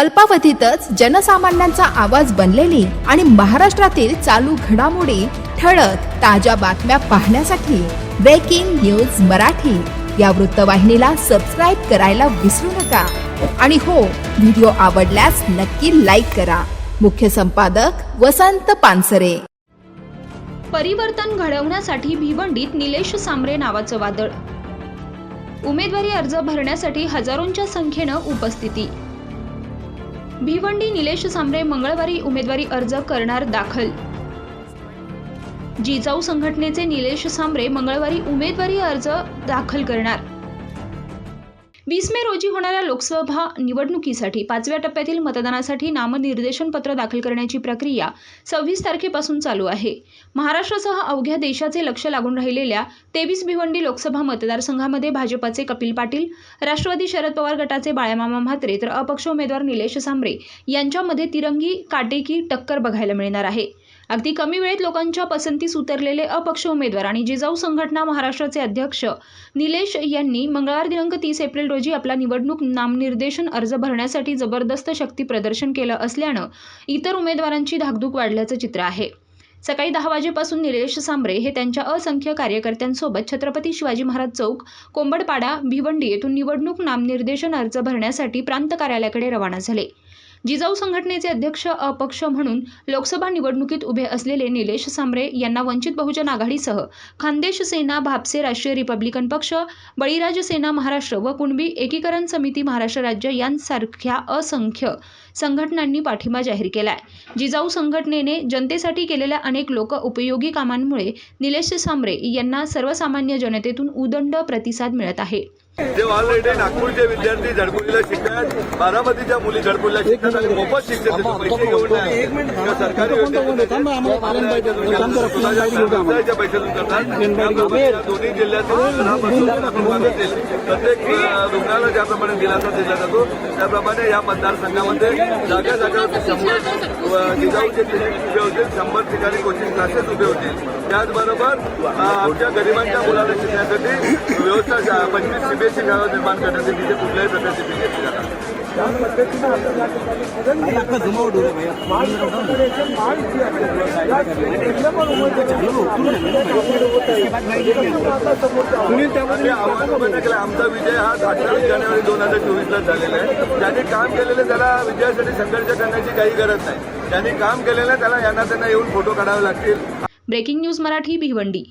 अल्पावधीतच जनसामान्यांचा आवाज बनलेली आणि महाराष्ट्रातील चालू घडामोडी ठळक ताज्या बातम्या पाहण्यासाठी ब्रेकिंग न्यूज मराठी. या वृत्तवाहिनीला सबस्क्राईब करायला विसरू नका. आणि हो व्हिडिओ आवडल्यास नक्की लाईक करा. मुख्य संपादक वसंत पानसरे. परिवर्तन घडवण्यासाठी भिवंडीत निलेश सांबरे नावाचं वादळ. उमेदवारी अर्ज भरण्यासाठी हजारोंच्या संख्येनं उपस्थिती. भिवंडी निलेश सांबरे मंगळवारी उमेदवारी अर्ज करणार दाखल. जिजाऊ संघटनेचे निलेश सांबरे मंगळवारी उमेदवारी अर्ज दाखल करणार. वीस मे रोजी होणाऱ्या लोकसभा निवडणुकीसाठी पाचव्या टप्प्यातील मतदानासाठी नामनिर्देशन पत्र दाखल करण्याची प्रक्रिया सव्वीस तारखेपासून चालू आहे. महाराष्ट्रासह अवघ्या देशाचे लक्ष लागून राहिलेल्या तेवीस भिवंडी लोकसभा मतदारसंघामध्ये भाजपाचे कपिल पाटील राष्ट्रवादी शरद पवार गटाचे बाळामामा म्हात्रे तर अपक्ष उमेदवार निलेश सांबरे यांच्यामध्ये तिरंगी काटेकी टक्कर बघायला मिळणार आहे. अगदी कमी वेळेत लोकांच्या पसंतीस उतरलेले अपक्ष उमेदवार आणि जिजाऊ संघटना महाराष्ट्राचे अध्यक्ष निलेश यांनी मंगळवार दिनांक तीस एप्रिल रोजी आपला निवडणूक नामनिर्देशन अर्ज भरण्यासाठी जबरदस्त शक्ती प्रदर्शन केलं असल्यानं इतर उमेदवारांची धाकधूक वाढल्याचं चित्र आहे. सकाळी दहा वाजेपासून निलेश सांबरे हे त्यांच्या असंख्य कार्यकर्त्यांसोबत छत्रपती शिवाजी महाराज चौक कोंबडपाडा भिवंडी येथून निवडणूक नामनिर्देशन अर्ज भरण्यासाठी प्रांत कार्यालयाकडे रवाना झाले. जिजाऊ संघटनेचे अध्यक्ष अपक्ष म्हणून लोकसभा निवडणुकीत उभे असलेले निलेश सांबरे यांना वंचित बहुजन आघाडीसह खानदेश सेना भापसे राष्ट्रीय रिपब्लिकन पक्ष बळीराज सेना महाराष्ट्र व कुणबी एकीकरण समिती महाराष्ट्र राज्य यांसारख्या असंख्य संघटनांनी पाठिंबा जाहीर केला आहे जिजाऊ संघटनेने जनतेसाठी केलेल्या अनेक लोक उपयोगी कामांमुळे निलेश सांबरे यांना सर्वसामान्य जनतेतून उदंड प्रतिसाद मिळत आहे. जे ऑलरेडी नागपूरचे विद्यार्थी झडकुलीला शिकतात बारामतीच्या मुली झडकुलीला शिकतात आणि मोफत शिक्षण. पैसे घेऊन नाही किंवा सरकारी पंचायतच्या पैशातून करतात. दोन्ही जिल्ह्यातील प्रत्येक रुग्णाला ज्याप्रमाणे दिलासा दिला जातो त्याप्रमाणे या मतदारसंघामध्ये जागा जागा शंभर जिजाऊचे क्लिनिक उभे होतील शंभर ठिकाणी कोचिंग क्लासेस उभे होतील. त्याचबरोबर आमच्या गरिबांच्या मुलाला शिकण्यासाठी व्यवस्था पंचवीस सीबीएसई शाळा निर्माण करण्यासाठी तिथे कुठल्याही प्रकारची घेतली जाणार आव्हान उभं केलं. आमचा विजय हा अठ्ठावीस जानेवारी दोन हजार चोवीसला झालेला आहे. ज्यांनी काम केलेलं त्याला विजयासाठी संघर्ष करण्याची काही गरज नाही. ज्यांनी काम केलेलं त्याला यांना त्यांना येऊन फोटो काढावे लागतील. Breaking news Marathi Bhiwandi